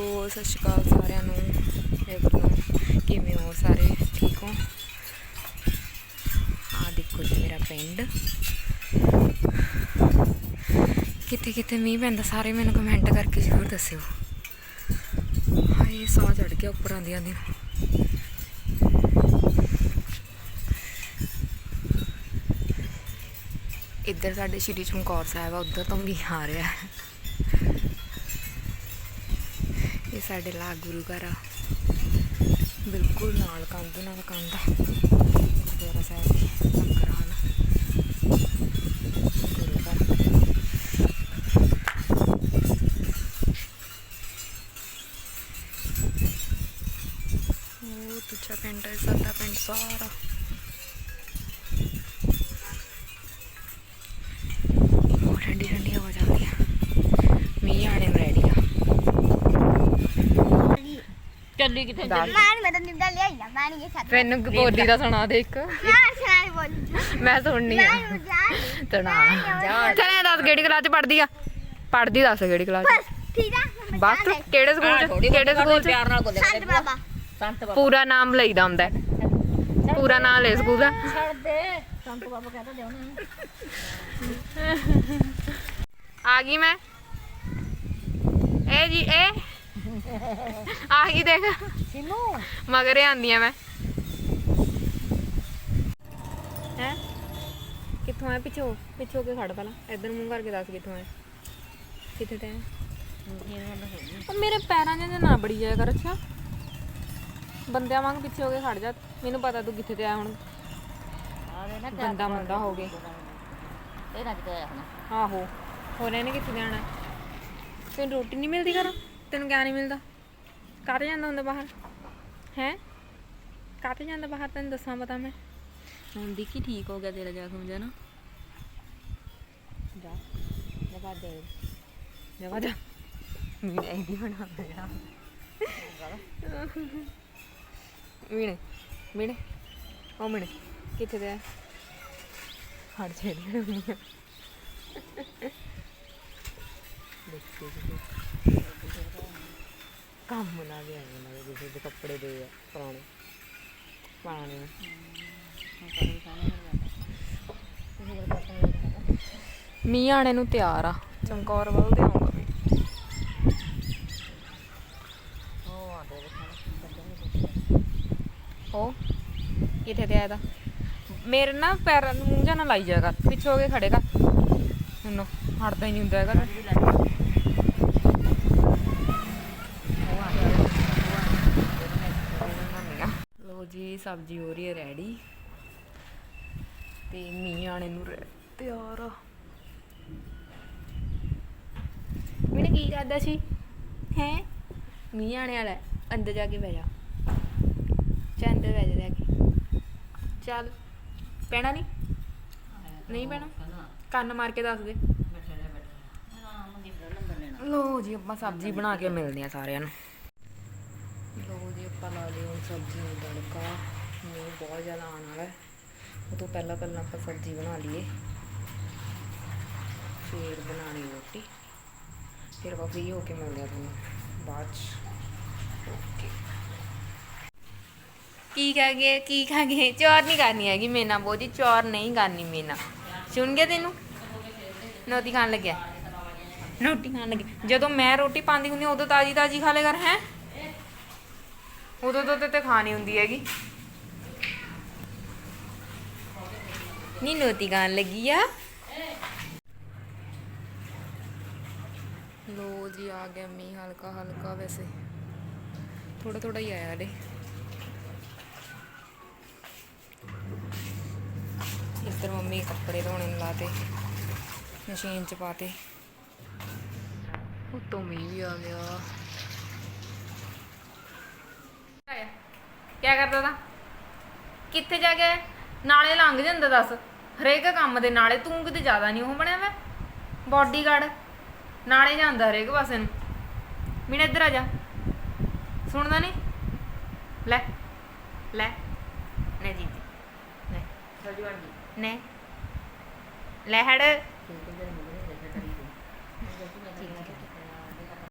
Hello, ਸਤਿ ਸ਼੍ਰੀ ਅਕਾਲ ਸਾਰਿਆਂ ਨੂੰ। ਦੇਖੋ ਕਿਵੇਂ ਹੋ ਸਾਰੇ? ਠੀਕ ਹੋ? ਆ ਦੇਖੋ ਜੀ ਮੇਰਾ ਪਿੰਡ। ਕਿਤੇ ਕਿਤੇ ਮੀਂਹ ਪੈਂਦਾ ਸਾਰੇ ਮੈਨੂੰ ਕਮੈਂਟ ਕਰਕੇ ਜ਼ਰੂਰ ਦੱਸਿਓ। ਹਾਏ, ਸਾਹ ਚੜ ਗਿਆ ਉੱਪਰ ਆਂਦੀ ਆਂਦੀ ਇੱਧਰ ਸਾਡੇ ਸ਼੍ਰੀ ਚਮਕੌਰ ਸਾਹਿਬ ਆ, ਉੱਧਰ ਤੋਂ ਵੀ ਆ ਰਿਹਾ ਹੈ ਇਹ ਸਾਡੇ ਲਾਗ ਗੁਰੂ ਘਰ ਆ। ਬਿਲਕੁਲ ਨਾਲ ਕੰਧ ਨਾਲ ਕੰਧ ਆ। ਗੁਰਦੁਆਰਾ ਸਾਹਿਬ ਦੀ ਲੰਗਰ ਹਾਲ ਗੁਰੂ ਘਰ। ਉਹ ਦੂਜਾ ਪਿੰਡ ਹੈ, ਸਾਡਾ ਪਿੰਡ ਸਾਰਾ ਉਹ ਠੰਡੀ ਠੰਡੀ ਹਵਾ ਚੱਲਦੀ ਆ ਮੀਂਹ ਆਣੇ ਨੂੰ ਰੈਡੀ ਆ ਚੱਲੀ ਕਿੱਥੇ ਦੱਸ। ਮੈਂ ਨੀ ਮੈਂ ਤਾਂ ਨਿੰਦਾ ਲਿਆਈ ਆ ਮੈਂ ਨਹੀਂ ਇਹ ਛੱਡ ਤੈਨੂੰ ਬੋਲੀ ਦਾ ਸੁਣਾ ਦੇ ਇੱਕ। ਮੈਂ ਸ਼ਾਇਦ ਬੋਲ ਮੈਂ ਸੁਣਨੀ ਆ। ਮੈਂ ਜਾ। ਸੁਣਾ ਚਲੇ ਦੱਸ ਕਿਹੜੀ ਕਲਾਸ ਚ ਪੜਦੀ ਆ? ਪੜਦੀ ਦੱਸ ਕਿਹੜੀ ਕਲਾਸ ਚ? ਬਸ ਠੀਕ ਆ ਮੈਂ ਬਸ ਜਾ। ਕਿਹੜੇ ਸਕੂਲ ਚ? ਕਿਹੜੇ ਸਕੂਲ ਚ? ਪਿਆਰ ਨਾਲ ਬੋਲੇ ਸੰਤ ਬਾਬਾ। ਸੰਤ ਬਾਬਾ। ਪੂਰਾ ਨਾਮ ਲਈਦਾ ਹੁੰਦਾ ਹੈ। ਪੂਰਾ ਨਾਮ ਲੈ ਸਕੂਲ ਦਾ। ਛੱਡ ਦੇ। ਸੰਤ ਬਾਬਾ ਕਹਿੰਦਾ ਦੇ ਉਹਨੂੰ ਆ ਗਈ ਮੈਂ। ਇਹ ਜੀ ਇਹ ਆ ਗਈ ਦੇਖ? ਸਿੰਨੂ ਮਗਰੇ ਆਂਦੀ ਆ ਮੈਂ। ਹੈ? ਕਿੱਥੋਂ ਆਇਆ ਪਿੱਛੋਂ ਪਿੱਛੋਂ ਕੇ ਖੜ ਪਹਿਲਾਂ। ਇੱਧਰ ਮੂੰਹ ਕਰਕੇ ਦੱਸ ਕਿੱਥੋਂ ਆਇਆ ਕਿੱਥੇ ਤੇ ਉਹ ਮੇਰੇ ਪੈਰਾਂ 'ਚ ਨਾ ਬੜੀ ਜਾਇਆ ਕਰ ਅੱਛਾ। ਬੰਦਿਆਂ ਵਾਂਗ ਪਿੱਛੇ ਹੋ ਕੇ ਖੜ ਜਾ। ਮੈਨੂੰ ਪਤਾ ਤੂੰ ਕਿੱਥੇ ਤੇ ਆਇਆ ਹੁਣ। ਗੰਦਾ ਮੰਦਾ ਹੋ ਗਏ ਇਹ ਨਾ ਕਿਤੇ ਆਇਆ ਹੁਣ। ਆਹੋ। ਹੋਰ ਇਹਨੇ ਕਿੱਥੇ ਜਾਣਾ? ਤੈਨੂੰ ਰੋਟੀ ਨਹੀਂ ਮਿਲਦੀ ਘਰੋਂ? ਤੈਨੂੰ ਕਿਆ ਨਹੀਂ ਮਿਲਦਾ? ਕਾਹਤੇ ਜਾਂਦਾ ਹੁੰਦਾ ਬਾਹਰ? ਹੈ? ਕਾਹਤੇ ਜਾਂਦਾ ਬਾਹਰ ਤੈਨੂੰ ਦੱਸਾਂ ਪਤਾ ਮੈਂ? ਹੁਣ ਦੇਖੀ ਠੀਕ ਹੋ ਗਿਆ ਤੇਰਾ ਜ਼ਖਮ ਜਾ ਨਾ। ਜਾ ਜਾ ਬਾਹਰ ਜਾ ਜਾ ਮੀਨੇ ਇਹਦੀ ਬਣਾ ਲਿਆ ਮੀਨੇ ਮੀਨੇ। ਉਹ ਮੀਨੇ ਕਿੱਥੇ ਆ ਹੜ ਛੇੜੀ ਜੀ ਕੰਮ ਨਾ ਵੀ ਆਏ ਨਾ ਕਿਸੇ ਦੇ ਕੱਪੜੇ ਦੇ ਆ, ਪੁਰਾਣੇ ਪੁਰਾਣੇ ਮੀਂਹ ਆਣੇ ਨੂੰ ਤਿਆਰ ਆ। ਚਮਕੌਰ ਵੱਲ ਦੇ ਆਉਂਗਾ ਵੀ। ਉਹ ਆਦੇ ਉਹ ਕਿੱਥੇ ਤੇ ਆਇਆ ਦਾ ਮੇਰੇ ਨਾ ਪੈਰਾਂ ਨੂੰ ਮੂੰਹ ਜਾਂ ਨਾ ਲਾਈ ਜਾਏਗਾ ਪਿੱਛੇ ਹੋ ਕੇ ਖੜੇਗਾ ਮੈਨੂੰ ਹਟਦਾ ਹੀ ਨਹੀਂ ਹੁੰਦਾ ਹੈਗਾ ਲੋ ਜੀ ਸਬਜ਼ੀ ਹੋ ਰਹੀ ਹੈ ਰੈਡੀ। ਤੇ ਮੀਂਹ ਆਣੇ ਨੂੰ ਤਿਆਰ ਆ। ਮੈਨੇ ਕੀ ਕਰਦਾ ਸੀ? ਹੈ? ਮੀਂਹ ਆਣੇ ਵਾਲਾ ਅੰਦਰ ਜਾ ਕੇ ਬਹਿ ਜਾ। ਚੱਲ ਅੰਦਰ ਬਹਿ ਜਾ ਜਾ ਕੇ। ਚੱਲ। ਪੈਣਾ ਨਹੀਂ? ਨਹੀਂ ਪੈਣਾ? ਕੰਨ ਮਾਰ ਕੇ ਦੱਸ ਦੇ। ਲੋ ਜੀ, ਆਪਾਂ ਸਬਜ਼ੀ ਬਣਾ ਕੇ ਮਿਲਦੇ ਆ ਸਾਰਿਆਂ ਨੂੰ। ਲੋ ਆਪਾਂ ਲਾ ਲਈ ਹੁਣ ਸਬਜ਼ੀ ਨੂੰ ਤੜਕਾ ਮੀਂਹ ਬਹੁਤ ਜ਼ਿਆਦਾ ਆਉਣ ਵਾਲਾ ਹੈ। ਉਹ ਤੋਂ ਪਹਿਲਾਂ ਪਹਿਲਾਂ ਆਪਾਂ ਸਬਜ਼ੀ ਬਣਾ ਲਈਏ। ਫਿਰ ਬਣਾਣੀ ਰੋਟੀ। ਫਿਰ ਆਪਾਂ ਫ੍ਰੀ ਹੋ ਕੇ ਮਿਲਦੇ ਆ ਤੁਹਾਨੂੰ। ਬਾਅਦ ਚ। ਓਕੇ ਕੀ ਕਹਿ ਗਏ ਕੀ ਕਹਿ ਗਏ? ਚੌਰ ਨਹੀਂ ਕਰਨੀ ਹੈਗੀ ਮੇਨਾ ਬੋਦੀ ਚੌਰ ਨਹੀਂ ਕਰਨੀ ਮੇਨਾ। ਸੁਣ ਗਿਆ ਤੈਨੂੰ? ਨੋਟੀ ਖਾਣ ਲੱਗਿਆ? ਰੋਟੀ ਖਾਣ ਲੱਗੇ ਜਦੋਂ ਮੈਂ ਰੋਟੀ ਪਾਉਂਦੀ ਹੁੰਦੀ ਹਾਂ, ਉਦੋਂ ਤਾਜੀ ਤਾਜੀ ਖਾ ਲੇ ਕਰ ਹੈ? ਉਦੋਂ ਤੋਂ ਤੇ ਖਾਣੀ ਹੁੰਦੀ ਹੈਗੀ। ਨੀ ਨੋਟੀ ਖਾਣ ਲੱਗੀ ਆ। ਲੋ ਜੀ ਆ ਗਿਆ ਮੀਂਹ ਹਲਕਾ ਹਲਕਾ ਵੈਸੇ। ਥੋੜਾ ਥੋੜਾ ਹੀ ਆਇਆ ਹਲੇ। ਇੱਧਰ ਮੰਮੀ ਕੱਪੜੇ ਧੋਣੇ ਨੂੰ ਲਾਤੇ ਮਸ਼ੀਨ ਚ ਪਾਤੇ। ਉੱਤੋਂ ਮੀਂਹ ਵੀ ਆ ਗਿਆ। ਕਿਆ ਕਰਦਾ ਤਾ? ਕਿੱਥੇ ਜਾ ਕੇ ਨਾਲੇ ਲੰਘ ਜਾਂਦਾ ਦੱਸ। ਹਰੇਕ ਕੰਮ ਦੇ ਨਾਲੇ ਤੂੰ ਕਿਤੇ ਜ਼ਿਆਦਾ ਨਹੀਂ ਉਹ ਬਣਿਆ ਵਾ। ਬਾਡੀਗਾਰਡ ਨਾਲੇ ਜਾਂਦਾ ਹਰੇਕ ਪਾਸੇ ਨੂੰ। ਮੀਨ ਇੱਧਰ ਆ ਜਾ। ਸੁਣਦਾ ਨਹੀਂ? ਲੈ ਲੈ। ਨਹੀਂ ਜੀ ਨਹੀਂ। ਸਾਡੀ ਵਾਂਗੀ ਨਹੀਂ। ਲੈ ਹੜ। ਠੀਕ ਹੈ।